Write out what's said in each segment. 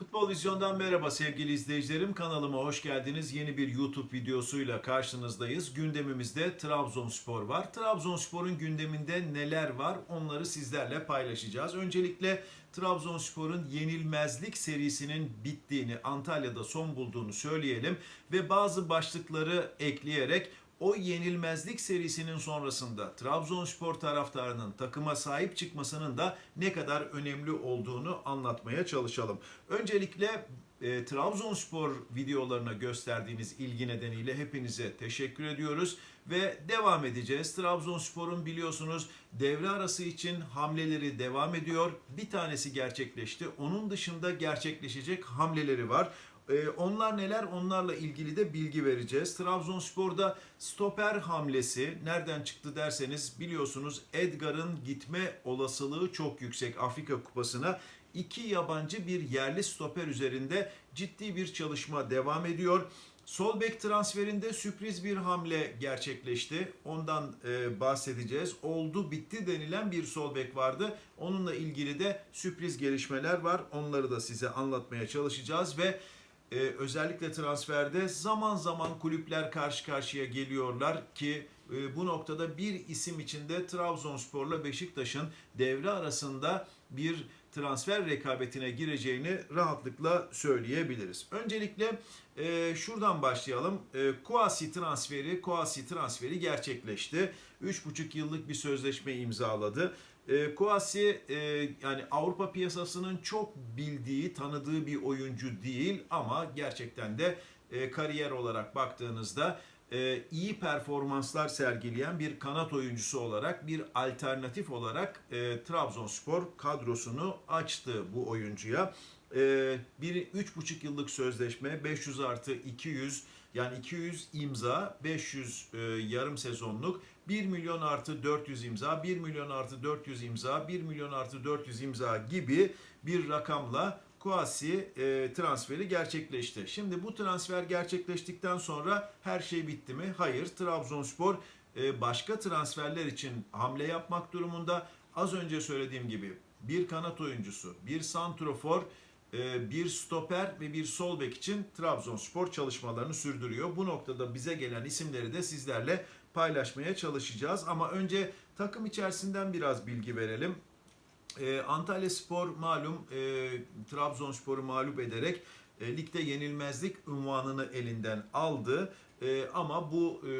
Futbol Vizyon'dan merhaba sevgili izleyicilerim. Kanalıma hoş geldiniz. Yeni bir YouTube videosuyla karşınızdayız. Gündemimizde Trabzonspor var. Trabzonspor'un gündeminde neler var onları sizlerle paylaşacağız. Öncelikle Trabzonspor'un yenilmezlik serisinin bittiğini, Antalya'da son bulduğunu söyleyelim ve bazı başlıkları ekleyerek o yenilmezlik serisinin sonrasında Trabzonspor taraftarının takıma sahip çıkmasının da ne kadar önemli olduğunu anlatmaya çalışalım. Öncelikle e, Trabzonspor videolarına gösterdiğiniz ilgi nedeniyle hepinize teşekkür ediyoruz ve devam edeceğiz. Trabzonspor'un biliyorsunuz devre arası için hamleleri devam ediyor. Bir tanesi gerçekleşti. Onun dışında gerçekleşecek hamleleri var. Ee, onlar neler? Onlarla ilgili de bilgi vereceğiz. Trabzonspor'da stoper hamlesi nereden çıktı derseniz biliyorsunuz Edgar'ın gitme olasılığı çok yüksek Afrika Kupası'na. İki yabancı bir yerli stoper üzerinde ciddi bir çalışma devam ediyor. Sol bek transferinde sürpriz bir hamle gerçekleşti. Ondan e, bahsedeceğiz. Oldu bitti denilen bir sol bek vardı. Onunla ilgili de sürpriz gelişmeler var. Onları da size anlatmaya çalışacağız ve ee, özellikle transferde zaman zaman kulüpler karşı karşıya geliyorlar ki e, bu noktada bir isim içinde Trabzonspor'la Beşiktaş'ın devre arasında bir transfer rekabetine gireceğini rahatlıkla söyleyebiliriz. Öncelikle e, şuradan başlayalım. E, Kouassi transferi, Kouassi transferi gerçekleşti. 3,5 yıllık bir sözleşme imzaladı. E, Kouassi e, yani Avrupa piyasasının çok bildiği, tanıdığı bir oyuncu değil ama gerçekten de e, kariyer olarak baktığınızda e, iyi performanslar sergileyen bir kanat oyuncusu olarak bir alternatif olarak e, Trabzonspor kadrosunu açtı bu oyuncuya. E, bir 3,5 yıllık sözleşme 500 artı 200 yani 200 imza 500 e, yarım sezonluk 1 milyon artı 400 imza 1 milyon artı 400 imza 1 milyon artı 400 imza gibi bir rakamla Kouassi e, transferi gerçekleşti. Şimdi bu transfer gerçekleştikten sonra her şey bitti mi? Hayır. Trabzonspor e, başka transferler için hamle yapmak durumunda. Az önce söylediğim gibi bir kanat oyuncusu, bir santrofor, e, bir stoper ve bir sol bek için Trabzonspor çalışmalarını sürdürüyor. Bu noktada bize gelen isimleri de sizlerle paylaşmaya çalışacağız. Ama önce takım içerisinden biraz bilgi verelim. Ee, Antalya Spor malum e, Trabzonspor'u mağlup ederek e, ligde yenilmezlik unvanını elinden aldı. E, ama bu e,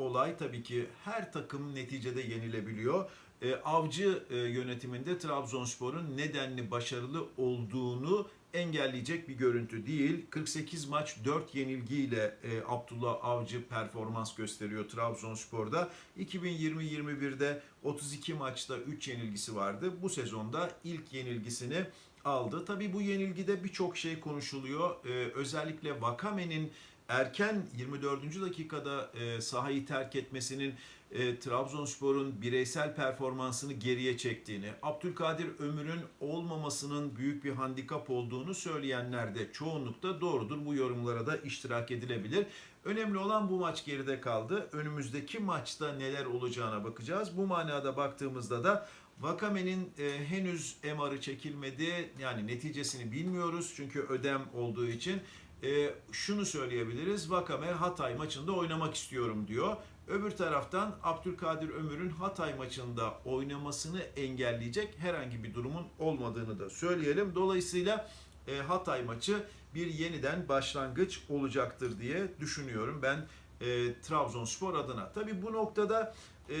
olay tabii ki her takım neticede yenilebiliyor. E, avcı e, yönetiminde Trabzonspor'un nedenli başarılı olduğunu engelleyecek bir görüntü değil. 48 maç 4 yenilgiyle e, Abdullah Avcı performans gösteriyor Trabzonspor'da. 2020-21'de 32 maçta 3 yenilgisi vardı. Bu sezonda ilk yenilgisini aldı. Tabii bu yenilgide birçok şey konuşuluyor. E, özellikle Vakame'nin erken 24. dakikada e, sahayı terk etmesinin e, Trabzonspor'un bireysel performansını geriye çektiğini, Abdülkadir Ömür'ün olmamasının büyük bir handikap olduğunu söyleyenler de çoğunlukta doğrudur. Bu yorumlara da iştirak edilebilir. Önemli olan bu maç geride kaldı. Önümüzdeki maçta neler olacağına bakacağız. Bu manada baktığımızda da Vakame'nin e, henüz MR'ı çekilmedi. Yani neticesini bilmiyoruz çünkü ödem olduğu için. E, şunu söyleyebiliriz. Vakame Hatay maçında oynamak istiyorum diyor. Öbür taraftan Abdülkadir Ömür'ün Hatay maçında oynamasını engelleyecek herhangi bir durumun olmadığını da söyleyelim. Dolayısıyla e, Hatay maçı bir yeniden başlangıç olacaktır diye düşünüyorum ben e, Trabzonspor adına. Tabi bu noktada e,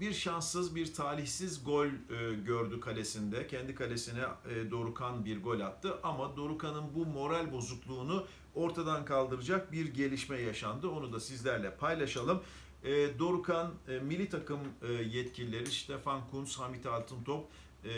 bir şanssız, bir talihsiz gol e, gördü kalesinde. Kendi kalesine e, Dorukan bir gol attı ama Dorukan'ın bu moral bozukluğunu ortadan kaldıracak bir gelişme yaşandı. Onu da sizlerle paylaşalım. E, Dorukan e, milli takım e, yetkilileri Stefan Kuntz, Hamit Altıntop e,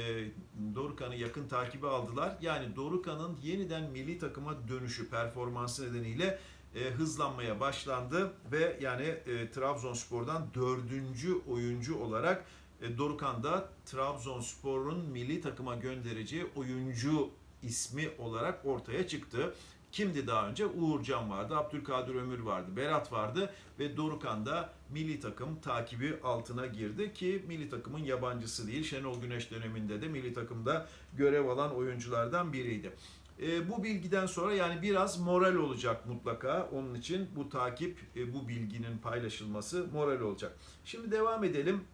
Dorukan'ı yakın takibi aldılar. Yani Dorukan'ın yeniden milli takıma dönüşü performansı nedeniyle e, hızlanmaya başlandı ve yani e, Trabzonspor'dan dördüncü oyuncu olarak e, Dorukan da Trabzonspor'un milli takıma göndereceği oyuncu ismi olarak ortaya çıktı. Kimdi daha önce? Uğurcan vardı, Abdülkadir Ömür vardı, Berat vardı ve Dorukan da milli takım takibi altına girdi ki milli takımın yabancısı değil. Şenol Güneş döneminde de milli takımda görev alan oyunculardan biriydi. E, bu bilgiden sonra yani biraz moral olacak mutlaka. Onun için bu takip, e, bu bilginin paylaşılması moral olacak. Şimdi devam edelim.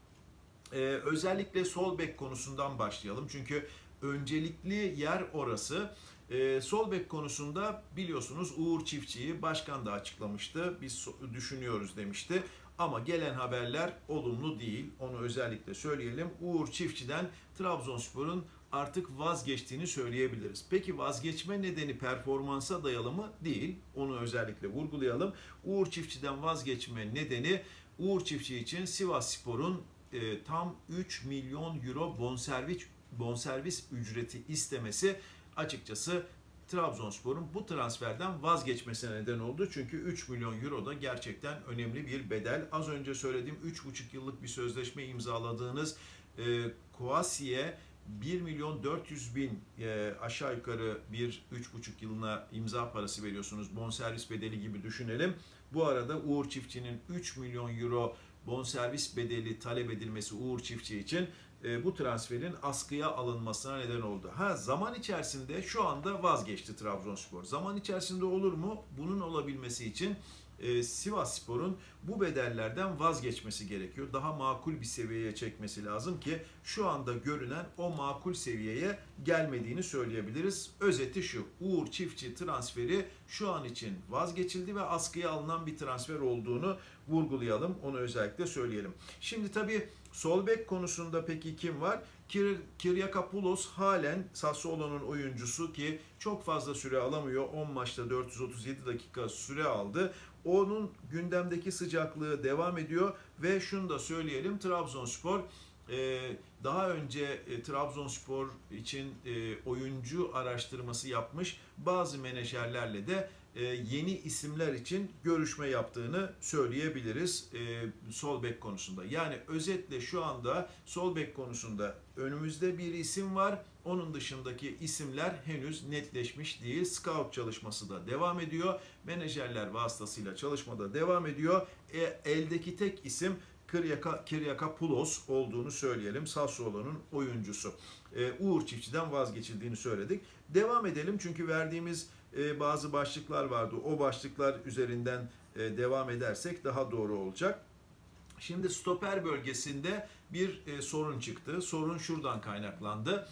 Ee, özellikle sol bek konusundan başlayalım. Çünkü öncelikli yer orası. Ee, sol bek konusunda biliyorsunuz Uğur Çiftçi'yi başkan da açıklamıştı. Biz düşünüyoruz demişti. Ama gelen haberler olumlu değil. Onu özellikle söyleyelim. Uğur Çiftçi'den Trabzonspor'un artık vazgeçtiğini söyleyebiliriz. Peki vazgeçme nedeni performansa dayalı mı? Değil. Onu özellikle vurgulayalım. Uğur Çiftçi'den vazgeçme nedeni Uğur Çiftçi için Sivas Spor'un e, tam 3 milyon euro bonservis bonservis ücreti istemesi açıkçası Trabzonspor'un bu transferden vazgeçmesine neden oldu. Çünkü 3 milyon euro da gerçekten önemli bir bedel. Az önce söylediğim 3,5 yıllık bir sözleşme imzaladığınız e, Kouassi'ye 1 milyon 400 bin e, aşağı yukarı bir 3,5 yılına imza parası veriyorsunuz. Bonservis bedeli gibi düşünelim. Bu arada Uğur Çiftçi'nin 3 milyon euro bonservis bedeli talep edilmesi Uğur Çiftçi için e, bu transferin askıya alınmasına neden oldu. Ha zaman içerisinde şu anda vazgeçti Trabzonspor. Zaman içerisinde olur mu? Bunun olabilmesi için e, Sivas Spor'un bu bedellerden vazgeçmesi gerekiyor. Daha makul bir seviyeye çekmesi lazım ki şu anda görünen o makul seviyeye gelmediğini söyleyebiliriz. Özeti şu. Uğur Çiftçi transferi şu an için vazgeçildi ve askıya alınan bir transfer olduğunu vurgulayalım. Onu özellikle söyleyelim. Şimdi tabii sol bek konusunda peki kim var? Kir Kiryakopoulos halen Sassuolo'nun oyuncusu ki çok fazla süre alamıyor. 10 maçta 437 dakika süre aldı. Onun gündemdeki sıcaklığı devam ediyor ve şunu da söyleyelim Trabzonspor e, daha önce e, Trabzonspor için e, oyuncu araştırması yapmış bazı menajerlerle de yeni isimler için görüşme yaptığını söyleyebiliriz e, sol bek konusunda. Yani özetle şu anda sol bek konusunda önümüzde bir isim var. Onun dışındaki isimler henüz netleşmiş değil. Scout çalışması da devam ediyor. Menajerler vasıtasıyla çalışma da devam ediyor. E, eldeki tek isim Kiryaka, Kiryakopoulos olduğunu söyleyelim. Sassuolo'nun oyuncusu. E, Uğur Çiftçi'den vazgeçildiğini söyledik. Devam edelim çünkü verdiğimiz e, bazı başlıklar vardı. O başlıklar üzerinden e, devam edersek daha doğru olacak. Şimdi stoper bölgesinde bir e, sorun çıktı. Sorun şuradan kaynaklandı.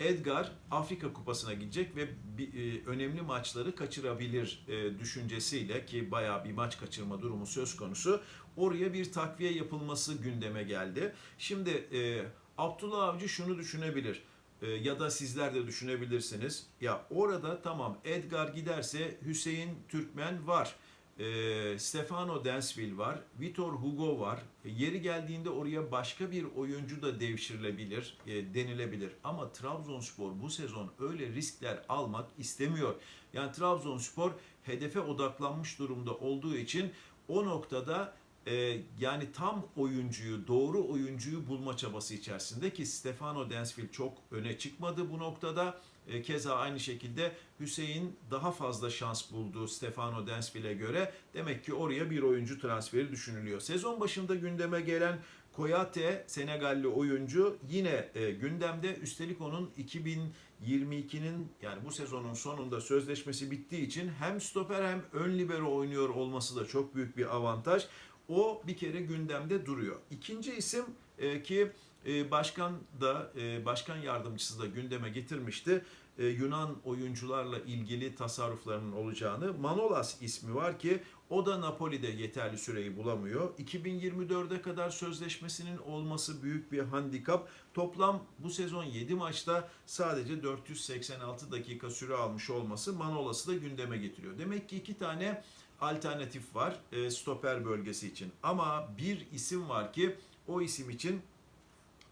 Edgar Afrika Kupası'na gidecek ve bir, e, önemli maçları kaçırabilir e, düşüncesiyle ki bayağı bir maç kaçırma durumu söz konusu. Oraya bir takviye yapılması gündeme geldi. Şimdi e, Abdullah Avcı şunu düşünebilir e, ya da sizler de düşünebilirsiniz. Ya orada tamam Edgar giderse Hüseyin Türkmen var. E, Stefano Densville var. Vitor Hugo var. E, yeri geldiğinde oraya başka bir oyuncu da devşirilebilir, e, denilebilir. Ama Trabzonspor bu sezon öyle riskler almak istemiyor. Yani Trabzonspor hedefe odaklanmış durumda olduğu için o noktada e, yani tam oyuncuyu, doğru oyuncuyu bulma çabası içerisinde ki Stefano Densville çok öne çıkmadı bu noktada. E, keza aynı şekilde Hüseyin daha fazla şans buldu Stefano Densville'e göre. Demek ki oraya bir oyuncu transferi düşünülüyor. Sezon başında gündeme gelen Koyate Senegalli oyuncu yine e, gündemde. Üstelik onun 2022'nin yani bu sezonun sonunda sözleşmesi bittiği için hem stoper hem ön libero oynuyor olması da çok büyük bir avantaj. O bir kere gündemde duruyor. İkinci isim e, ki e, başkan da e, başkan yardımcısı da gündeme getirmişti. E, Yunan oyuncularla ilgili tasarruflarının olacağını. Manolas ismi var ki o da Napoli'de yeterli süreyi bulamıyor. 2024'e kadar sözleşmesinin olması büyük bir handikap. Toplam bu sezon 7 maçta sadece 486 dakika süre almış olması Manolas'ı da gündeme getiriyor. Demek ki iki tane alternatif var e, stoper bölgesi için. Ama bir isim var ki o isim için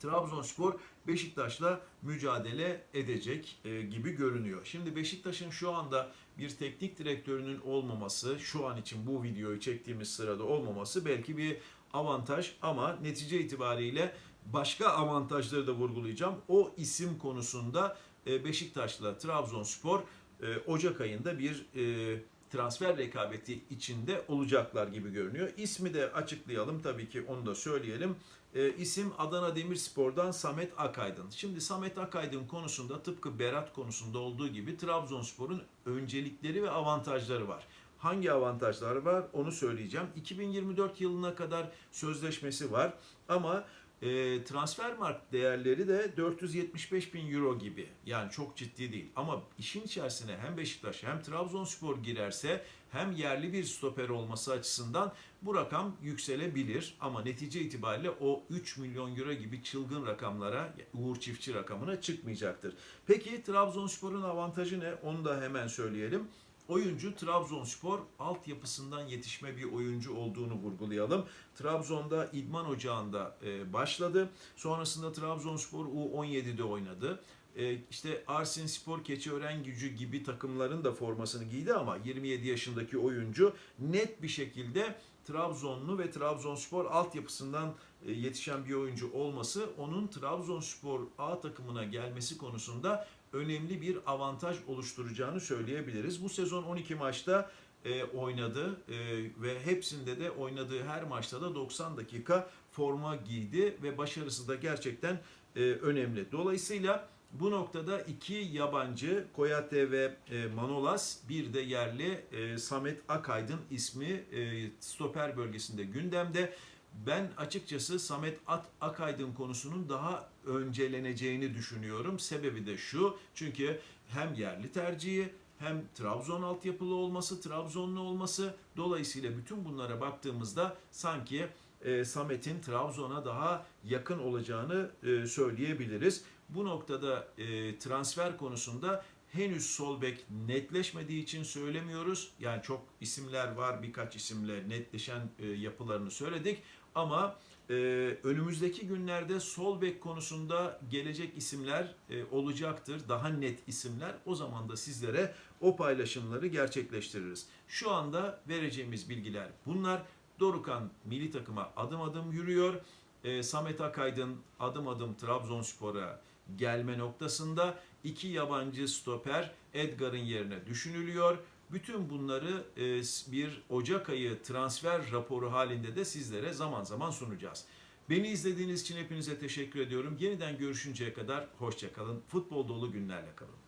Trabzonspor Beşiktaş'la mücadele edecek e, gibi görünüyor. Şimdi Beşiktaş'ın şu anda bir teknik direktörünün olmaması, şu an için bu videoyu çektiğimiz sırada olmaması belki bir avantaj ama netice itibariyle başka avantajları da vurgulayacağım. O isim konusunda e, Beşiktaş'la Trabzonspor e, Ocak ayında bir e, transfer rekabeti içinde olacaklar gibi görünüyor. İsmi de açıklayalım tabii ki onu da söyleyelim. e, isim Adana Demirspor'dan Samet Akaydın. Şimdi Samet Akaydın konusunda tıpkı Berat konusunda olduğu gibi Trabzonspor'un öncelikleri ve avantajları var. Hangi avantajları var onu söyleyeceğim. 2024 yılına kadar sözleşmesi var ama e, transfermarkt değerleri de 475 bin euro gibi. Yani çok ciddi değil. Ama işin içerisine hem Beşiktaş hem Trabzonspor girerse hem yerli bir stoper olması açısından bu rakam yükselebilir. Ama netice itibariyle o 3 milyon euro gibi çılgın rakamlara Uğur Çiftçi rakamına çıkmayacaktır. Peki Trabzonspor'un avantajı ne? Onu da hemen söyleyelim. Oyuncu Trabzonspor altyapısından yetişme bir oyuncu olduğunu vurgulayalım. Trabzon'da İdman Ocağı'nda e, başladı. Sonrasında Trabzonspor U17'de oynadı. E, işte Arsin Spor, Keçiören Gücü gibi takımların da formasını giydi ama 27 yaşındaki oyuncu net bir şekilde Trabzonlu ve Trabzonspor altyapısından yetişen bir oyuncu olması onun Trabzonspor A takımına gelmesi konusunda önemli bir avantaj oluşturacağını söyleyebiliriz. Bu sezon 12 maçta e, oynadı e, ve hepsinde de oynadığı her maçta da 90 dakika forma giydi ve başarısı da gerçekten e, önemli. Dolayısıyla bu noktada iki yabancı Koyate ve e, Manolas bir de yerli e, Samet Akaydın ismi e, stoper bölgesinde gündemde. Ben açıkçası Samet At Akaydın konusunun daha önceleneceğini düşünüyorum. Sebebi de şu. Çünkü hem yerli tercihi hem Trabzon altyapılı olması, Trabzonlu olması dolayısıyla bütün bunlara baktığımızda sanki e, Samet'in Trabzon'a daha yakın olacağını e, söyleyebiliriz. Bu noktada e, transfer konusunda henüz sol bek netleşmediği için söylemiyoruz. Yani çok isimler var, birkaç isimle netleşen e, yapılarını söyledik. Ama e, önümüzdeki günlerde sol bek konusunda gelecek isimler e, olacaktır. Daha net isimler. O zaman da sizlere o paylaşımları gerçekleştiririz. Şu anda vereceğimiz bilgiler bunlar. Dorukan milli takıma adım adım yürüyor. E, Samet Akaydın adım adım Trabzonspor'a gelme noktasında iki yabancı stoper Edgar'ın yerine düşünülüyor. Bütün bunları e, bir Ocak ayı transfer raporu halinde de sizlere zaman zaman sunacağız. Beni izlediğiniz için hepinize teşekkür ediyorum. Yeniden görüşünceye kadar hoşçakalın. Futbol dolu günlerle kalın.